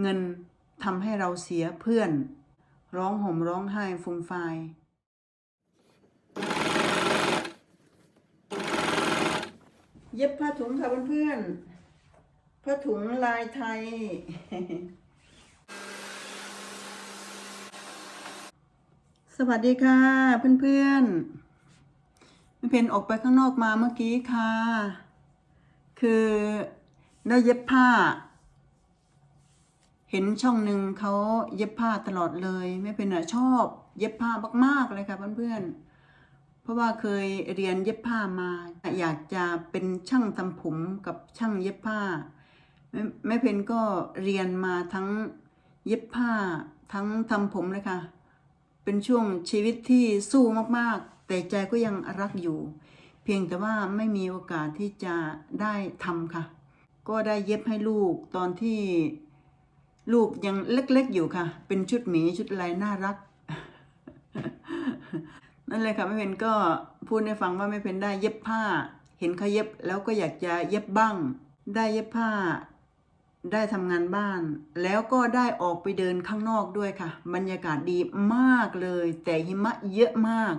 เงินทำให้เราเสียเพื่อน ร้องห่มร้องไห้ฟูมฟายเย็บผ้าถุงค่ะเพื่อนๆผ้าถุงลายไทย สวัสดีค่ะ เพื่อนๆไม่เพนออกไปข้างนอกมาเมื่อกี้ค่ะ คือได้เย็บผ้า เห็นช่องหนึ่งเขาเย็บผ้าตลอดเลย ไม่เป็นอะชอบเย็บผ้ามากๆเลยค่ะเพื่อนๆ เพราะว่าเคยเรียนเย็บผ้ามา อยากจะเป็นช่างทำผมกับช่างเย็บผ้าแม่แม่เพนก็เรียนมาทั้งเย็บผ้าทั้งทำผมเลยค่ะ เป็นช่วงชีวิตที่สู้มากๆ แต่ใจก็ยังรักอยู่ เพียงแต่ว่าไม่มีโอกาสที่จะได้ทำค่ะ ก็ได้เย็บให้ลูกตอนที่ ลูกยังเล็กๆอยู่ค่ะ เป็นชุดหมีชุดลายน่ารัก นั่นเลยค่ะแม่เพนก็พูดให้ฟังว่าแม่เพนได้เย็บผ้า เห็นเขาเย็บแล้วก็อยากจะเย็บบ้าง ได้เย็บผ้า ได้ทำงานบ้าน แล้วก็ได้ออกไปเดินข้างนอกด้วยค่ะ บรรยากาศดีมากเลย แต่หิมะเยอะมาก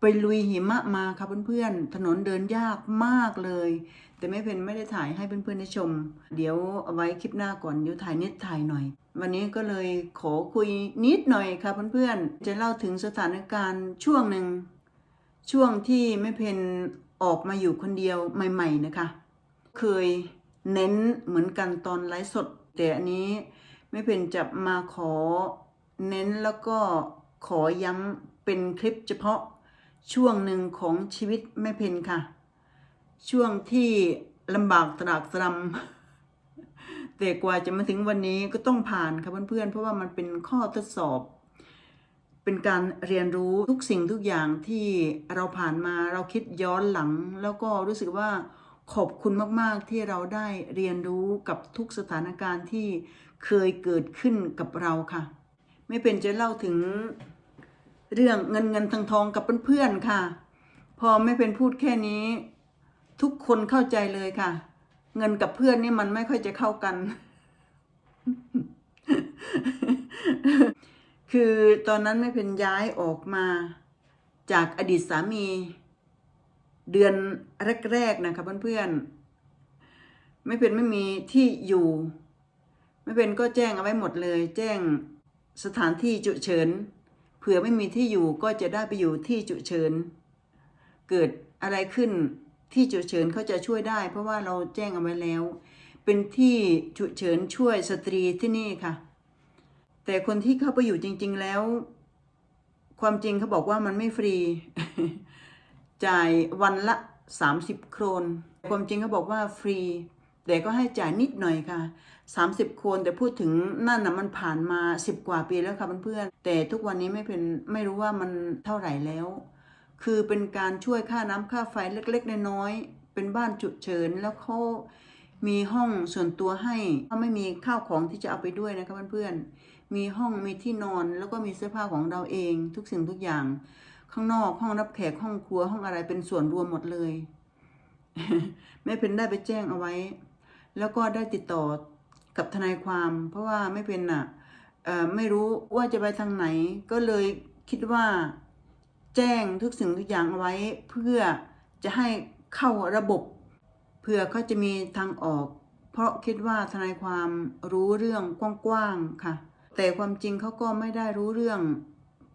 ไปลุยหิมะมาค่ะเพื่อนๆถนนเดินยากมากเลย แต่ไม่เพนไม่ได้ถ่ายให้เพื่อนๆได้ชม เดี๋ยวเอาไว้คลิปหน้าก่อนเดี๋ยวถ่ายนิดถ่ายหน่อย วันนี้ก็เลยขอคุยนิดหน่อยค่ะเพื่อนๆ จะเล่าถึงสถานการณ์ช่วงหนึ่ง ช่วงที่แม่เพนออกมาอยู่คนเดียวใหม่ ๆนะคะ เคยเน้นเหมือนกันตอนไลฟ์สด แต่อันนี้แม่เพนจะมาขอเน้นแล้วก็ขอย้ำเป็นคลิปเฉพาะช่วงหนึ่งของชีวิตแม่เพนค่ะ ช่วงที่ลำบากตรากตรำแต่กว่าจะมาถึงวันนี้ก็ต้องผ่านค่ะเพื่อนๆ เพราะว่ามันเป็นข้อทดสอบ เป็นการเรียนรู้ทุกสิ่งทุกอย่างที่เราผ่านมาเราคิดย้อนหลัง แล้วก็รู้สึกว่าขอบคุณมากๆที่เราได้เรียนรู้กับทุกสถานการณ์ที่เคยเกิดขึ้นกับเราค่ะ ไม่เป็นจะเล่าถึงเรื่องเงินเงินทองทองกับเพื่อนๆค่ะ พอไม่เป็นพูดแค่นี้ ทุกคนเข้าใจเลยค่ะ เงินกับเพื่อนนี่มันไม่ค่อยจะเข้ากัน คือตอนนั้นไม่เป็นย้ายออกมาจากอดีตสามี เดือนแรกๆนะคะเพื่อนๆไม่เป็นไม่มีที่อยู่ ไม่เป็นก็แจ้งเอาไว้หมดเลย แจ้งสถานที่ฉุเฉินเผื่อไม่มีที่อยู่ก็จะได้ไปอยู่ที่ฉุเฉิน เกิดอะไรขึ้น ที่ฉุกเฉินเขาจะช่วยได้ เพราะว่าเราแจ้งเอาไว้แล้ว เป็นที่ฉุกเฉินช่วยสตรีที่นี่ค่ะ แต่คนที่เข้าไปอยู่จริง ๆแล้ว ความจริงเขาบอกว่ามันไม่ฟรี จ่ายวันละ 30 โครน ความจริงเขาบอกว่าฟรี แต่ก็ให้จ่ายนิดหน่อยค่ะ 30 โครนแต่พูดถึงนั่นนะมันผ่านมา 10 กว่าปีแล้วค่ะเพื่อนๆแต่ทุกวันนี้ไม่เป็นไม่รู้ว่ามันเท่าไหร่แล้ว คือเป็นการช่วยค่าน้ำค่าไฟเล็กๆน้อยๆเป็นบ้านจุดเฉินแล้วเขามีห้องส่วนตัวให้เขาไม่มีข้าวของที่จะเอาไปด้วยนะคะเพื่อนๆมีห้องมีที่นอนแล้วก็มีเสื้อผ้าของเราเอง ทุกสิ่งทุกอย่าง ข้างนอกห้องรับแขกห้องครัวห้องอะไรเป็นส่วนรวมหมดเลยแม่เพนได้ไปแจ้งเอาไว้ แล้วก็ได้ติดต่อกับทนายความ เพราะว่าไม่เป็นอะไม่รู้ว่าจะไปทางไหนก็เลยคิดว่า แจ้งทุกสิ่งทุกอย่างเอาไว้เพื่อจะให้เข้าระบบเพื่อเขาจะมีทางออก เพราะคิดว่าทนายความรู้เรื่องกว้างๆค่ะ แต่ความจริงเขาก็ไม่ได้รู้เรื่อง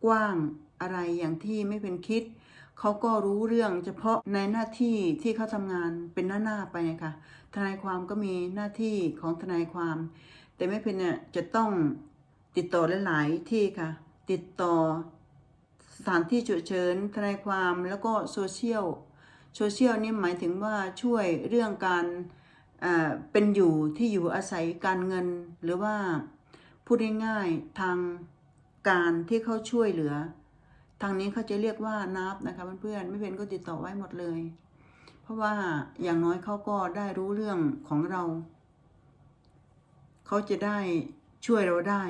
กว้างอะไรอย่างที่ไม่เป็นคิดเขาก็รู้เรื่องเฉพาะในหน้าที่ที่เขาทำงานเป็นหน้าๆไปนะคะทนายความก็มีหน้าที่ของทนายความ แต่ไม่เป็นเนี่ยจะต้องติดต่อหลายๆที่ค่ะ ติดต่อ สถานที่ฉุกเฉินทนายความแล้วก็โซเชียลโซเชียลนี่หมายถึงว่าช่วยเรื่องการเป็นอยู่ที่อยู่อาศัยการเงิน หรือว่าพูดง่ายๆทางการที่เขาช่วยเหลือ ทางนี้เขาจะเรียกว่านับนะคะเพื่อนๆไม่เป็นก็ติดต่อไว้หมดเลย เพราะว่าอย่างน้อยเขาก็ได้รู้เรื่องของเรา เขาจะได้ช่วยเราได้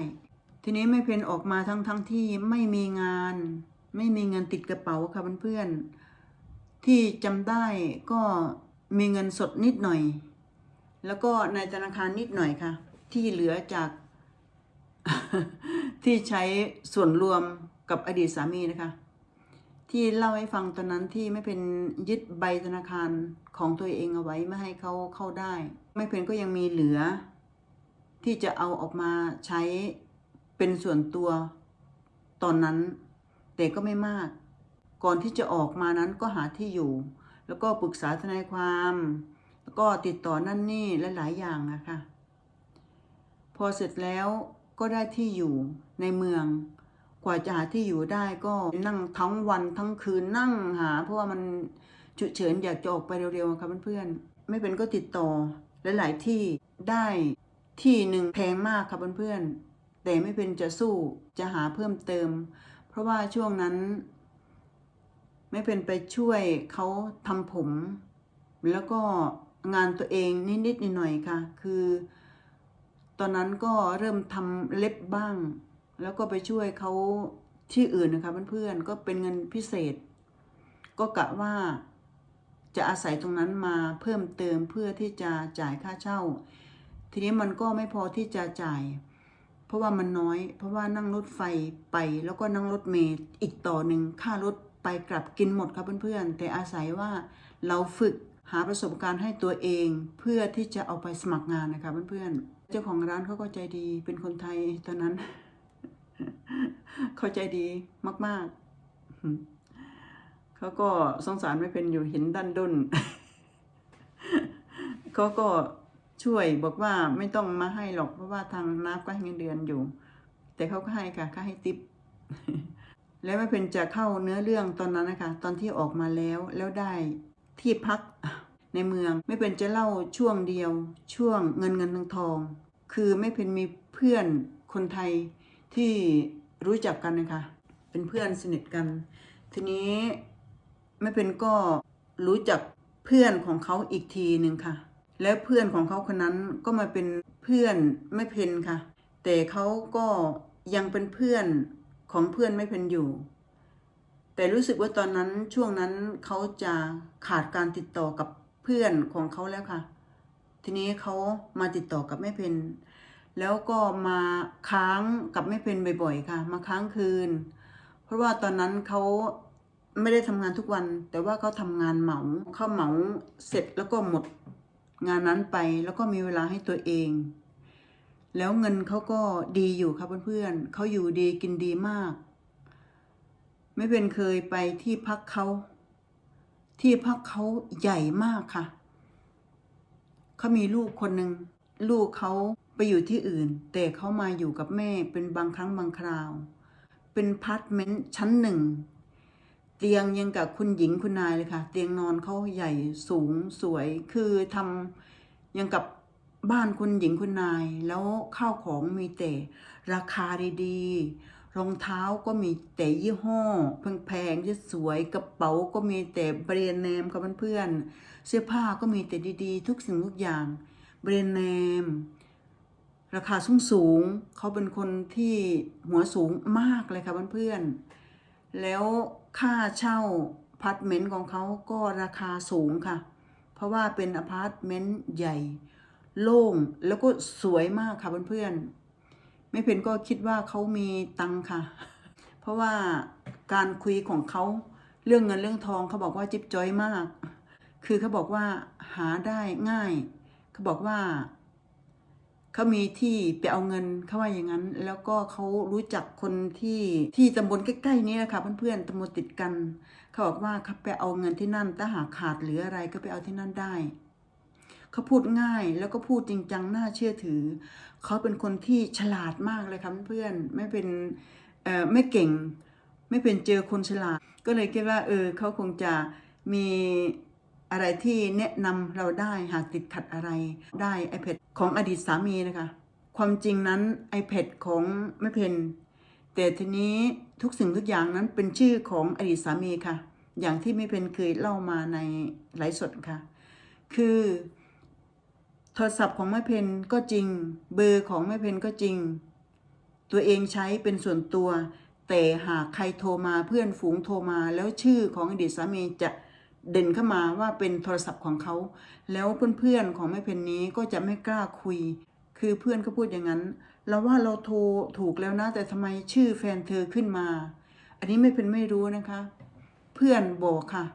ทีนี้ไม่เพนออกมาทั้งทั้งที่ไม่มีงาน ไม่มีเงินติดกระเป๋าค่ะเพื่อนๆที่จำได้ก็มีเงินสดนิดหน่อย แล้วก็ในธนาคารนิดหน่อยค่ะ ที่เหลือจากที่ใช้ส่วนรวมกับอดีตสามีนะคะ ที่เล่าให้ฟังตอนนั้นที่ไม่เป็นยึดใบธนาคารของตัวเองเอาไว้ไม่ให้เขาเข้าได้ ไม่เป็นก็ยังมีเหลือ ที่จะเอาออกมาใช้เป็นส่วนตัวตอนนั้น แต่ก็ไม่มาก ก่อนที่จะออกมานั้นก็หาที่อยู่ แล้วก็ปรึกษาทนายความ แล้วก็ติดต่อนั่นนี่และหลายอย่างนะคะพอเสร็จแล้วก็ได้ที่อยู่ในเมือง กว่าจะหาที่อยู่ได้ก็นั่งทั้งวันทั้งคืนนั่งหา เพราะว่ามันฉุกเฉินอยากจะออกไปเร็วๆค่ะเพื่อนๆ ไม่เป็นก็ติดต่อหลายๆที่ได้ที่หนึ่งแพงมากค่ะเพื่อนๆ แต่ไม่เป็นจะสู้จะหาเพิ่มเติม เพราะว่าช่วงนั้น ไม่เป็นไปช่วยเขาทำผม แล้วก็งานตัวเองนิดๆหน่อยๆค่ะ คือ ตอนนั้นก็เริ่มทำเล็บบ้าง แล้วก็ไปช่วยเขาที่อื่นนะคะเพื่อนๆก็เป็นเงินพิเศษ ก็กะว่าจะอาศัยตรงนั้นมาเพิ่มเติมเพื่อที่จะจ่ายค่าเช่า ทีนี้มันก็ไม่พอที่จะจ่าย ราะว่ามันน้อย เพราะว่านั่งรถไฟไปแล้วก็นั่งรถเมล์อีกต่อหนึ่งค่ารถไปกลับกินหมดครับเพื่อนๆ แต่อาศัยว่าเราฝึกหาประสบการณ์ให้ตัวเอง เพื่อที่จะเอาไปสมัครงานนะคะเพื่อนๆ เจ้าของร้านเขาก็ใจดีเป็นคนไทยตอนนั้น เข้าใจดีมากๆ เขาก็สงสารไม่เป็นอยู่เห็นดันด้นเขาก็ ช่วยบอกว่าไม่ต้องมาให้หรอกเพราะว่าทางนับก็ให้เงินเดือนอยู่ แต่เขาก็ให้ค่ะค่าให้ติปแล้วไม่เป็นจะเข้าเนื้อเรื่องตอนนั้นนะคะ ตอนที่ออกมาแล้วแล้วได้ที่พักในเมืองไม่เป็นจะเล่าช่วงเดียว ช่วงเงินเงินทองทอง คือไม่เป็นมีเพื่อนคนไทยที่รู้จักกันนะคะ เป็นเพื่อนสนิทกัน ทีนี้ไม่เป็นก็รู้จักเพื่อนของเขาอีกทีหนึ่งค่ะ แล้วเพื่อนของเขาคนนั้นก็มาเป็นเพื่อนไม่เพนค่ะ แต่เขาก็ยังเป็นเพื่อนของเพื่อนไม่เพนอยู่ แต่รู้สึกว่าตอนนั้นช่วงนั้นเขาจะขาดการติดต่อกับเพื่อนของเขาแล้วค่ะ ทีนี้เขามาติดต่อกับแม่เพนแล้วก็มาค้างกับแม่เพนบ่อยๆค่ะ มาค้างคืน เพราะว่าตอนนั้นเขาไม่ได้ทำงานทุกวัน แต่ว่าเขาทำงานเหมาเขาเหมาเสร็จแล้วก็หมด งานนั้นไปแล้วก็มีเวลาให้ตัวเอง แล้วเงินเขาก็ดีอยู่ค่ะเพื่อนๆเขาอยู่ดีกินดีมาก ไม่เป็นเคยไปที่พักเขาที่พักเขาใหญ่มากค่ะเขามีลูกคนหนึ่งลูกเขาไปอยู่ที่อื่น แต่เขามาอยู่กับแม่เป็นบางครั้งบางคราว เป็นพาร์ทเมนต์ชั้นหนึ่ง เตียงยังกับคุณหญิงคุณนายเลยค่ะ เตียงนอนเขาใหญ่สูงสวย คือทำยังกับบ้านคุณหญิงคุณนาย แล้วข้าวของมีแต่ราคาดีๆรองเท้าก็มีแต่ยี่ห้อแพงๆที่สวยกระเป๋าก็มีแต่แบรนด์เนมกับเพื่อนๆเสื้อผ้าก็มีแต่ดีๆ ทุกสิ่งทุกอย่างแบรนด์เนมราคาสูงสูงเขาเป็นคนที่หัวสูงมากเลยค่ะเพื่อนๆแล้ว ค่าเช่าอพาร์ตเมนต์ของเขาก็ราคาสูงค่ะ เพราะว่าเป็นอพาร์ตเมนต์ใหญ่ โล่งแล้วก็สวยมากค่ะเพื่อนๆไม่เพนก็คิดว่าเขามีตังค่ะ เพราะว่าการคุยของเขาเรื่องเงินเรื่องทองเขาบอกว่าจิ๊บจ้อยมาก คือเขาบอกว่าหาได้ง่าย เขาบอกว่า เขามีที่ไปเอาเงินเขาว่าอย่างนั้น แล้วก็เขารู้จักคนที่ที่ตำบลใกล้ๆนี้นะคะเพื่อนๆตำบลติดกัน เขาบอกว่าเขาไปเอาเงินที่นั่นถ้าหากขาดหรืออะไรก็ไปเอาที่นั่นได้เขาพูดง่ายแล้วก็พูดจริงจังน่าเชื่อถือ เขาเป็นคนที่ฉลาดมากเลยค่ะเพื่อนๆไม่เป็นเอ่อไม่เก่ง ไม่เป็นเจอคนฉลาด ก็เลยคิดว่าเออเขาคงจะมี อะไรที่แนะนำเราได้หากติดขัดอะไรได้ iPad ของอดีตสามีนะคะ ความจริงนั้น iPad ของแม่เพนแต่ทีนี้ทุกสิ่งทุกอย่างนั้นเป็นชื่อของอดีตสามีค่ะ อย่างที่แม่เพนเคยเล่ามาในไลฟ์สดค่ะ คือโทรศัพท์ของแม่เพนก็จริง เบอร์ของแม่เพนก็จริง ตัวเองใช้เป็นส่วนตัว แต่หากใครโทรมาเพื่อนฝูงโทรมาแล้วชื่อของอดีตสามีจะ เด่นเข้ามาว่าเป็นโทรศัพท์ของเขา แล้วเพื่อนๆของแม่เพนนี้ก็จะไม่กล้าคุย คือเพื่อนก็พูดอย่างนั้น เราว่าเราโทรถูกแล้วนะ แต่ทำไมชื่อแฟนเธอขึ้นมา อันนี้ไม่เป็นไม่รู้นะคะ เพื่อนบอกค่ะ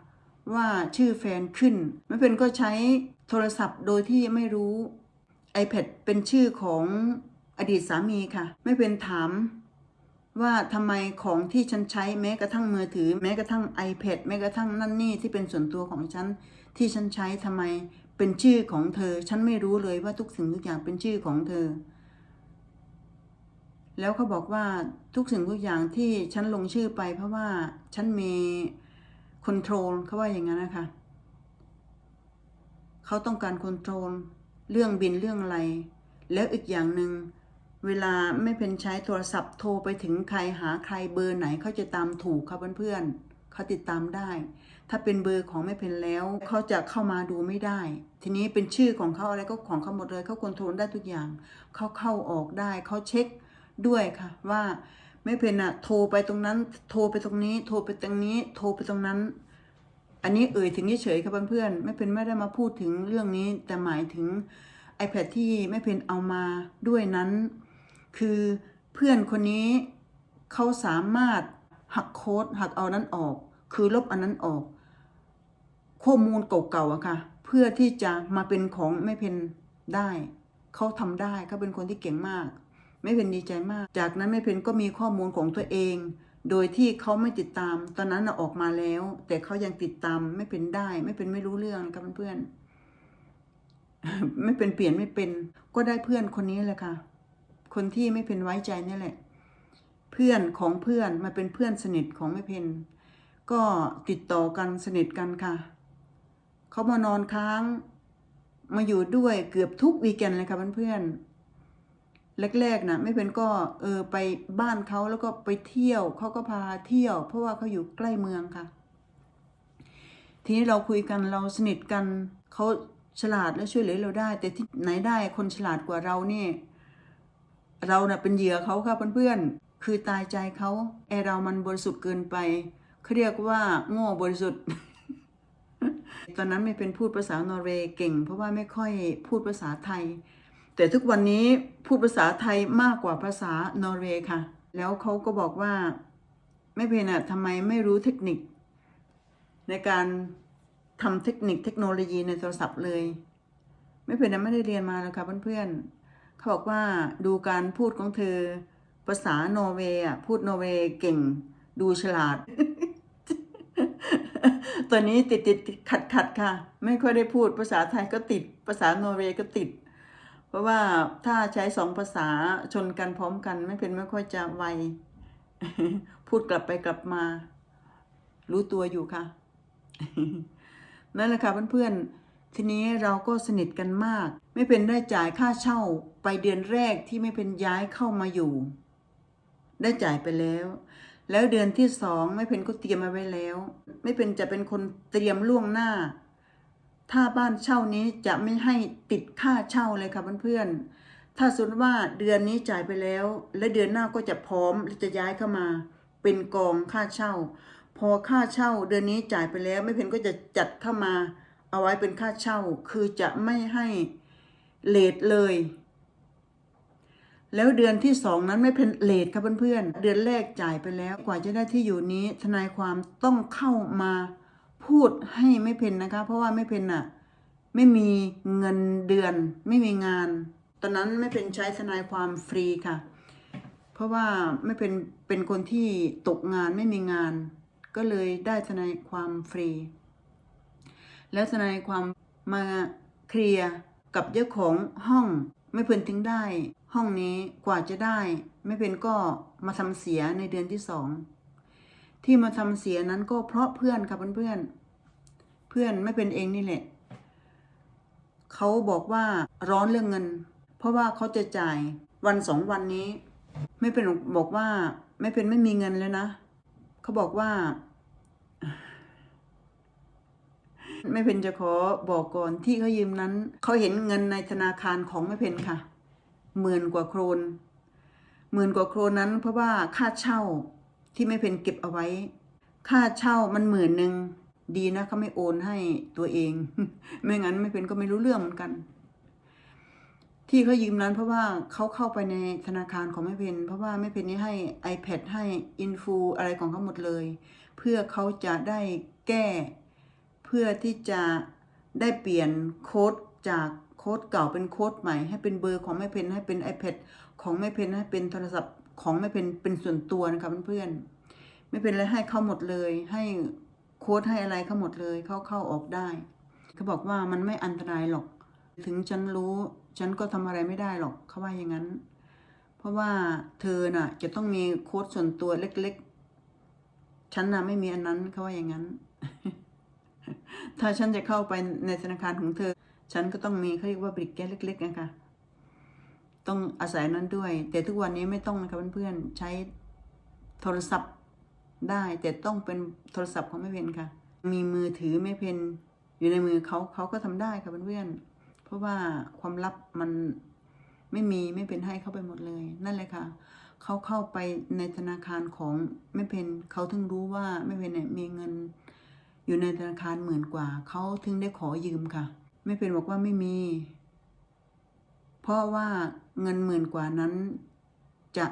ว่าชื่อแฟนขึ้นไม่เป็นก็ใช้โทรศัพท์โดยที่ไม่รู้ iPad เป็นชื่อของอดีตสามีค่ะ ไม่เป็นถาม ว่าทำไมของที่ฉันใช้แม้กระทั่งมือถือ แม้กระทั่ง iPad แม้กระทั่งนั่นนี่ที่เป็นส่วนตัวของฉันที่ฉันใช้ทำไมเป็นชื่อของเธอ ฉันไม่รู้เลยว่าทุกสิ่งทุกอย่างเป็นชื่อของเธอ แล้วเขาบอกว่าทุกสิ่งทุกอย่างที่ฉันลงชื่อไป เพราะว่าฉันมีคอนโทรลเขาว่าอย่างนั้นนะคะเขาต้องการคอนโทรลเรื่องบินเรื่องอะไร แล้วอีกอย่างหนึ่ง เวลาไม่เป็นใช้โทรศัพท์โทรไปถึงใครหาใครเบอร์ไหนเขาจะตามถูกค่ะเพื่อนๆเขาติดตามได้ ถ้าเป็นเบอร์ของไม่เป็นแล้วเขาจะเข้ามาดูไม่ได้ ทีนี้เป็นชื่อของเขาอะไรก็ของเขาหมดเลยเขาคอนโทรลได้ทุกอย่างเขาเข้าออกได้เขาเช็คด้วยค่ะว่าไม่เป็นอะโทรไปตรงนั้น โทรไปตรงนี้ โทรไปตรงนี้ โทรไปตรงนั้น อันนี้เอ่ยถึงเฉยๆค่ะเพื่อนๆไม่เป็นไม่ได้มาพูดถึงเรื่องนี้แต่หมายถึง iPad ที่ไม่เป็นเอามาด้วยนั้น คือเพื่อนคนนี้เขาสามารถหักโค้ดหักเอานั้นออก คือลบอันนั้นออก ข้อมูลเก่าๆอะค่ะ เพื่อที่จะมาเป็นของไม่เพนได้เขาทำได้เขาเป็นคนที่เก่งมาก ไม่เพนดีใจมาก จากนั้นไม่เพนก็มีข้อมูลของตัวเอง โดยที่เขาไม่ติดตาม ตอนนั้นออกมาแล้ว แต่เขายังติดตามไม่เป็นได้ ไม่เป็นไม่รู้เรื่องนะครับเพื่อนไม่เป็นเปลี่ยนไม่เป็น ก็ได้เพื่อนคนนี้แหละค่ะ คนที่ไม่เป็นไว้ใจนี่แหละ เพื่อนของเพื่อนมาเป็นเพื่อนสนิทของไม่เพนก็ติดต่อกันสนิทกันค่ะ เขามานอนค้าง มาอยู่ด้วยเกือบทุกวีแกนเลยค่ะเพื่อนๆแรกๆนะไม่เป็นก็เออไปบ้านเขาแล้วก็ไปเที่ยวเขาก็พาเที่ยว เพราะว่าเขาอยู่ใกล้เมืองค่ะ ทีนี้เราคุยกันเราสนิทกันเขาฉลาดและช่วยเหลือเราได้ แต่ที่ไหนได้คนฉลาดกว่าเราเนี่ย เราเน่ะเป็นเหยื่อเขาค่ะเพื่อนๆ คือตายใจเขาไอเรามันบริสุทธิ์เกินไปเขาเรียกว่าโง่บริสุทธิ์ ตอนนั้นไม่เป็นพูดภาษานอร์เวย์เก่ง เพราะว่าไม่ค่อยพูดภาษาไทย แต่ทุกวันนี้พูดภาษาไทยมากกว่าภาษานอร์เวย์ค่ะ แล้วเขาก็บอกว่าไม่เป็นอะทำไมไม่รู้เทคนิค ในการทำเทคนิคเทคโนโลยีในโทรศัพท์เลย ไม่เป็นนะไม่ได้เรียนมาแล้วค่ะเพื่อนๆ เขาบอกว่าดูการพูดของเธอ ภาษาโนเวย์อะพูดโนเวย์เก่ง ดูฉลาดตอนนี้ติดติดขัดขัดค่ะ ไม่ค่อยได้พูดภาษาไทยก็ติด ภาษาโนเวย์ก็ติด เพราะว่าถ้าใช้สองภาษาชนกันพร้อมกัน ไม่เป็นไม่ค่อยจะไวพูดกลับไปกลับมา รู้ตัวอยู่ค่ะ นั่นแหละค่ะเพื่อนๆทีนี้เราก็สนิทกันมาก ไม่เป็นได้จ่ายค่าเช่า ไปเดือนแรกที่ไม่เป็นย้ายเข้ามาอยู่ ได้จ่ายไปแล้ว แล้วเดือนที่สองไม่เป็นก็เตรียมมาไว้แล้ว ไม่เป็นจะเป็นคนเตรียมล่วงหน้า ถ้าบ้านเช่านี้จะไม่ให้ติดค่าเช่าเลยค่ะเพื่อนๆถ้าสมมติว่าเดือนนี้จ่ายไปแล้ว และเดือนหน้าก็จะพร้อมและจะย้ายเข้ามา เป็นกองค่าเช่า พอค่าเช่า เดือนนี้จ่ายไปแล้ว ไม่เพนก็จะจัดเข้ามา เอาไว้เป็นค่าเช่าคือจะไม่ให้เลทเลย แล้วเดือนที่สองนั้นไม่เป็นเลทครับเพื่อนๆ เดือนแรกจ่ายไปแล้วกว่าจะได้ที่อยู่นี้ ทนายความต้องเข้ามาพูดให้ไม่เป็นนะคะ เพราะว่าไม่เป็นอะไม่มีเงินเดือนไม่มีงาน ตอนนั้นไม่เป็นใช้ทนายความฟรีค่ะ เพราะว่าไม่เป็นเป็นคนที่ตกงานไม่มีงาน ก็เลยได้ทนายความฟรี แล้วทนายความมาเคลียร์กับเจ้าของห้องไม่เพิ่นถึงได้ ห้องนี้กว่าจะได้ไม่เป็นก็มาทำเสียในเดือนที่สองที่มาทำเสียนั้นก็เพราะเพื่อนค่ะเพื่อนๆเพื่อนไม่เป็นเองนี่แหละเขาบอกว่าร้อนเรื่องเงิน เพราะว่าเขาจะจ่ายวันสองวันนี้ ไม่เป็นบอกว่าไม่เป็นไม่มีเงินแล้วนะเขาบอกว่า ไม่เพนจะขอบอกก่อนที่เขายืมนั้นเขาเห็นเงินในธนาคารของไม่เพนค่ะ หมื่นกว่าโครนหมื่นกว่าโครนนั้น เพราะว่าค่าเช่าที่ไม่เพนเก็บเอาไว้ ค่าเช่ามันหมื่นหนึ่งดีนะเขาไม่โอนให้ตัวเอง ไม่งั้นไม่เพนก็ไม่รู้เรื่องเหมือนกัน ที่เขายืมนั้นเพราะว่าเขาเข้าไปในธนาคารของแม่เพนเพราะว่าแม่เพนนี่ให้ iPad ให้อินฟูอะไรของเขาหมดเลย เพื่อเขาจะได้แก้ เพื่อที่จะได้เปลี่ยนโค้ดจาก ค้ดเก่าเป็นโค้ดใหม่ ให้เป็นเบอร์ของแม่เพนให้เป็น iPad ของแม่เพนให้เป็นโทรศัพท์ของแม่เพนเป็นส่วนตัวนะคะเพื่อนๆไม่เป็นไรให้เข้าหมดเลย ให้โค้ดให้อะไรเข้าหมดเลยเข้าเข้าออกได้เขาบอกว่ามันไม่อันตรายหรอก ถึงฉันรู้ฉันก็ทำอะไรไม่ได้หรอกเขาว่าอย่างนั้น เพราะว่าเธอน่ะ จะต้องมีโค้ดส่วนตัวเล็กๆฉันน่ะไม่มีอันนั้นเขาว่าอย่างนั้น ถ้าฉันจะเข้าไปในธนาคารของเธอ ฉันก็ต้องมีเขาเรียกว่าบริกแกสเล็ก ๆ นะคะ ต้องอาศัยนั้นด้วย แต่ทุกวันนี้ไม่ต้องนะคะเพื่อนๆใช้โทรศัพท์ได้ แต่ต้องเป็นโทรศัพท์ของแม่เพนค่ะ มีมือถือแม่เพนอยู่ในมือเขาเขาก็ทำได้ค่ะเพื่อนๆเพราะว่าความลับมันไม่มีไม่เป็นให้เข้าไปหมดเลย นั่นเลยค่ะเขาเข้าไปในธนาคารของแม่เพนเขาถึงรู้ว่าแม่เพนเนี่ยมีเงิน อยู่ในธนาคารหมื่นกว่าเขาถึงได้ขอยืมค่ะ แม่เพนบอกว่าไม่มี เพราะว่าเงินหมื่นกว่านั้น จะ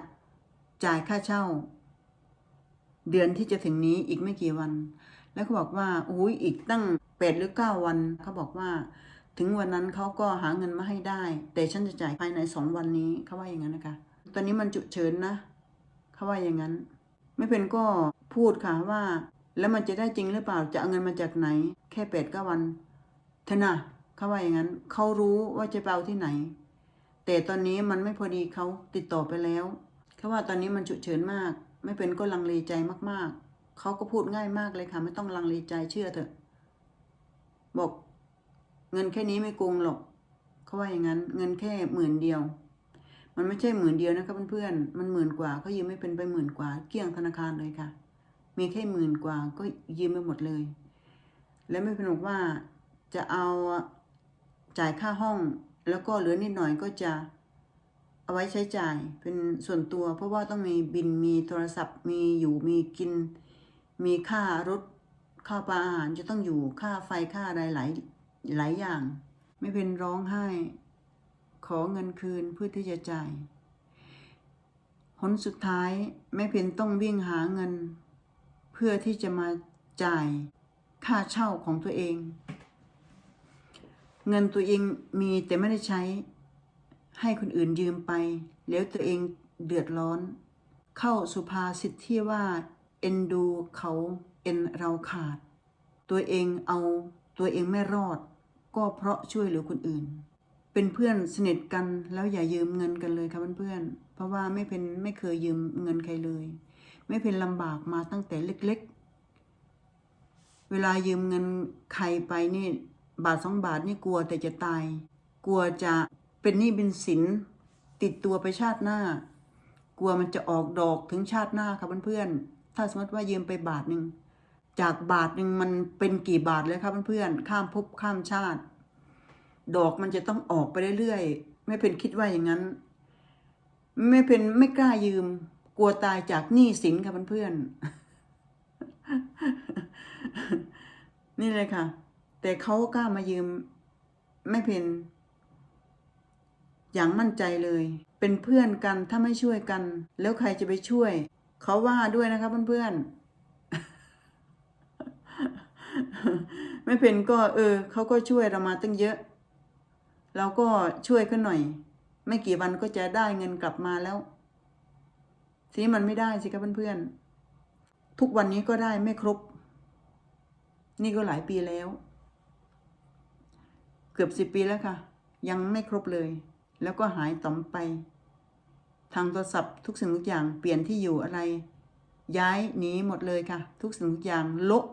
จ่ายค่าเช่า เดือนที่จะถึงนี้อีกไม่กี่วัน แล้วเขาบอกว่าอุ้ยอีกตั้งแปดหรือเก้าวันเขาบอกว่า ถึงวันนั้นเขาก็หาเงินมาให้ได้ แต่ฉันจะจ่ายภายในสองวันนี้เขาว่าอย่างนั้นนะคะ ตอนนี้มันฉุเฉินนะเขาว่าอย่างนั้น ไม่เป็นก็พูดค่ะว่า แล้วมันจะได้จริงหรือเปล่าจะเอาเงินมาจากไหน แค่แปดเก้าวันเถอนะ เขาว่าอย่างนั้นเขารู้ว่าจะไปเอาที่ไหน แต่ตอนนี้มันไม่พอดีเขาติดต่อไปแล้วเขาว่าตอนนี้มันฉุกเฉินมาก ไม่เป็นก็ลังเลใจมากๆเขาก็พูดง่ายมากเลยค่ะ ไม่ต้องลังเลใจเชื่อเถอะ บอก เงินแค่นี้ไม่โกงหรอกเขาว่าอย่างนั้น เงินแค่หมื่นเดียว มันไม่ใช่หมื่นเดียวนะครับเพื่อนๆมันหมื่นกว่าเขายืมไม่เป็นไปหมื่นกว่า เกลี้ยงธนาคารเลยค่ะ มีแค่หมื่นกว่าก็ยืมไปหมดเลย แล้วไม่เป็นบอกว่าจะเอา จ่ายค่าห้อง แล้วก็เหลือนิดหน่อยก็จะเอาไว้ใช้จ่ายเป็นส่วนตัว เพราะว่าต้องมีบินมีโทรศัพท์มีอยู่มีกิน มีค่ารถค่าปลาอาหารจะต้องอยู่ค่าไฟค่าอะไรหลายหลายอย่าง ไม่เป็นร้องไห้ ขอเงินคืนเพื่อที่จะจ่ายหนสุดท้ายแม่เพนต้องวิ่งหาเงิน เพื่อที่จะมาจ่ายค่าเช่าของตัวเอง เงินตัวเองมีแต่ไม่ได้ใช้ ให้คนอื่นยืมไป แล้วตัวเองเดือดร้อน เข้าสุภาษิตที่ว่า เอ็นดูเขาเอ็นเราขาด ตัวเองเอาตัวเองไม่รอด ก็เพราะช่วยเหลือคนอื่น เป็นเพื่อนสนิทกันแล้วอย่ายืมเงินกันเลยค่ะเพื่อนๆเพราะว่าไม่เป็นไม่เคยยืมเงินใครเลย ไม่เป็นลำบากมาตั้งแต่เล็ก ๆ เวลายืมเงินใครไปนี่ บาทสองบาทนี่กลัวแต่จะตาย กลัวจะเป็นหนี้เป็นสินติดตัวไปชาติหน้า กลัวมันจะออกดอกถึงชาติหน้าค่ะเพื่อนๆถ้าสมมติว่ายืมไปบาทหนึ่งจากบาทหนึ่งมันเป็นกี่บาทเลยครับเพื่อนๆข้ามภพข้ามชาติ ดอกมันจะต้องออกไปเรื่อยๆไม่เป็นคิดว่าอย่างนั้น ไม่เป็นไม่กล้ายืม กลัวตายจากหนี้สินค่ะเพื่อนๆนี่เลยค่ะ แต่เขากล้ามายืมไม่เป็น อย่างมั่นใจเลย เป็นเพื่อนกันถ้าไม่ช่วยกัน แล้วใครจะไปช่วย เขาว่าด้วยนะคะเพื่อนๆไม่เป็นก็ เออเขาก็ช่วยเรามาตั้งเยอะ เราก็ช่วยเขาหน่อย ไม่กี่วันก็จะได้เงินกลับมาแล้วทีนี้มันไม่ได้สิครับเพื่อนๆทุกวันนี้ก็ได้ไม่ครบ นี่ก็หลายปีแล้ว เกือบสิบปีแล้วค่ะ ยังไม่ครบเลย แล้วก็หายต่อมไป ทางโทรศัพท์ทุกสิ่งทุกอย่างเปลี่ยนที่อยู่อะไร ย้ายหนีหมดเลยค่ะ ทุกสิ่งทุกอย่างโละ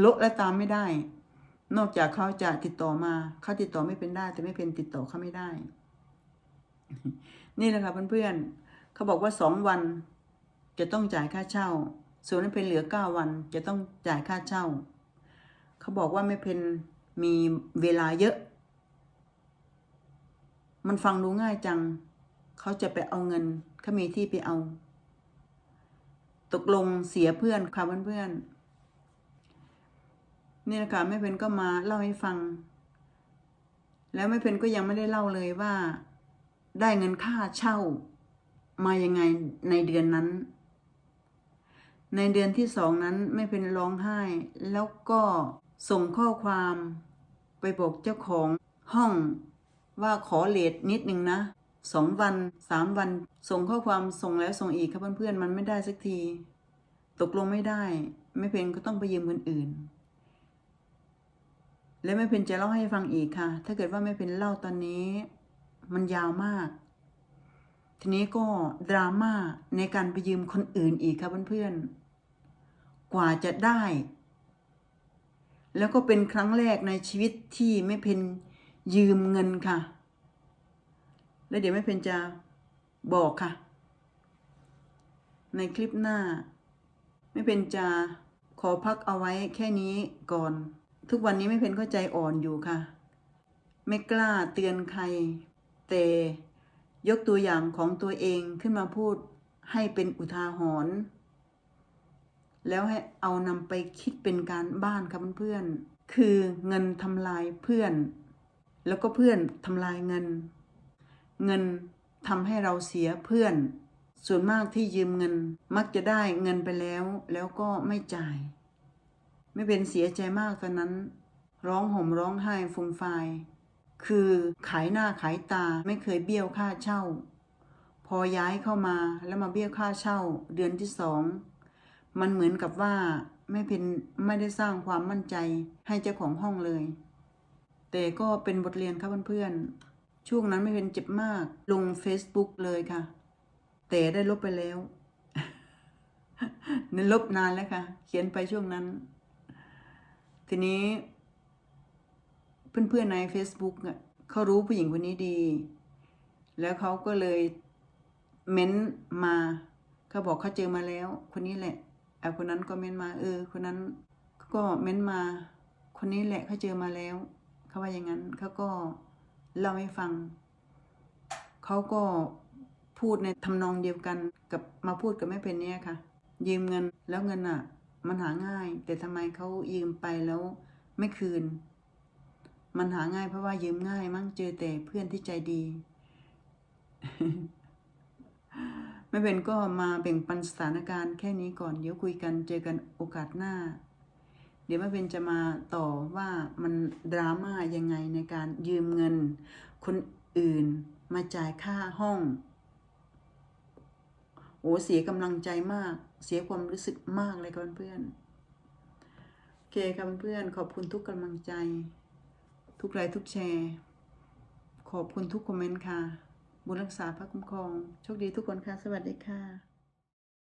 โละและตามไม่ได้ นอกจากเขาจะติดต่อมาเขาติดต่อไม่เป็นได้ แต่ไม่เป็นติดต่อเขาไม่ได้ นี่แหละค่ะเพื่อนๆเขาบอกว่าสองวัน จะต้องจ่ายค่าเช่า ส่วนนั้นเป็นเหลือเก้าวัน จะต้องจ่ายค่าเช่าเขาบอกว่าไม่เป็น มีเวลาเยอะ มันฟังดูง่ายจัง เขาจะไปเอาเงินเขามีที่ไปเอา ตกลงเสียเพื่อนค่ะเพื่อนๆนี่นะคะแม่เพนก็มาเล่าให้ฟัง แล้วแม่เพนก็ยังไม่ได้เล่าเลยว่า ได้เงินค่าเช่า มายังไงในเดือนนั้น ในเดือนที่สองนั้นแม่เพนร้องไห้แล้วก็ ส่งข้อความไปบอกเจ้าของห้องว่าขอเลทนิดหนึ่งนะสองวันสามวัน ส่งข้อความส่งแล้วส่งอีกครับเพื่อนๆมันไม่ได้สักที ตกลงไม่ได้แม่เพนก็ต้องไปยืมคนอื่น และแม่เพนจะเล่าให้ฟังอีกค่ะ ถ้าเกิดว่าแม่เพนเล่าตอนนี้ มันยาวมาก ทีนี้ก็ดราม่าในการไปยืมคนอื่นอีกครับเพื่อนๆกว่าจะได้ แล้วก็เป็นครั้งแรกในชีวิตที่แม่เพนยืมเงินค่ะ แล้วเดี๋ยวแม่เพนจะบอกค่ะ ในคลิปหน้า ไม่เป็นจะขอพักเอาไว้แค่นี้ก่อน ทุกวันนี้ไม่เป็นก็ใจอ่อนอยู่ค่ะ ไม่กล้าเตือนใคร แต่ยกตัวอย่างของตัวเองขึ้นมาพูดให้เป็นอุทาหรณ์ แล้วให้เอานำไปคิดเป็นการบ้านค่ะเพื่อนๆ คือเงินทำลายเพื่อน แล้วก็เพื่อนทำลายเงิน เงินทำให้เราเสียเพื่อน ส่วนมากที่ยืมเงินมักจะได้เงินไปแล้ว แล้วก็ไม่จ่าย ไม่เป็นเสียใจมากตอนนั้น ร้องห่มร้องไห้ฟูมฟาย คือขายหน้าขายตาไม่เคยเบี้ยวค่าเช่า พอย้ายเข้ามาแล้วมาเบี้ยวค่าเช่า เดือนที่สอง มันเหมือนกับว่าไม่เป็นไม่ได้สร้างความมั่นใจให้เจ้าของห้องเลย แต่ก็เป็นบทเรียนครับเพื่อนๆ ช่วงนั้นไม่เป็นเจ็บมาก ลง Facebook เลยค่ะ แต่ได้ลบไปแล้วในลบนานแล้วค่ะ เขียนไปช่วงนั้น ทีนี้ เพื่อนๆใน Facebook อะเขารู้ผู้หญิงคนนี้ดี แล้วเขาก็เลยเม้นมาเขาบอกเขาเจอมาแล้ว คนนี้แหละ ไอ้คนนั้นก็เม้นมา เออ คนนั้นก็เม้นมา คนนี้แหละเขาเจอมาแล้ว เขาว่าอย่างนั้นเขาก็เล่าให้ฟัง เขาก็พูดในทำนองเดียวกันกับมาพูดกับแม่เพนเนี่ยค่ะ ยืมเงินแล้วเงินอะ มันหาง่าย แต่ทำไมเขายืมไปแล้วไม่คืน มันหาง่ายเพราะว่ายืมง่าย มั่งเจอแต่เพื่อนที่ใจดี ไม่เป็นก็มาแบ่งปันสถานการณ์แค่นี้ก่อนเดี๋ยวคุยกันเจอกันโอกาสหน้า เดี๋ยวแม่เป็นจะมาต่อว่ามันดราม่ายังไงในการยืมเงิน คนอื่นมาจ่ายค่าห้อง โอ้เสียกำลังใจมาก เสียความรู้สึกมากเลยครับเพื่อนโอเคครับเพื่อนขอบคุณทุกกำลังใจ ทุกไลค์ทุกแชร์ ขอบคุณทุกคอมเมนต์ค่ะ บุญรักษาพระคุ้มครอง โชคดีทุกคนค่ะ สวัสดีค่ะ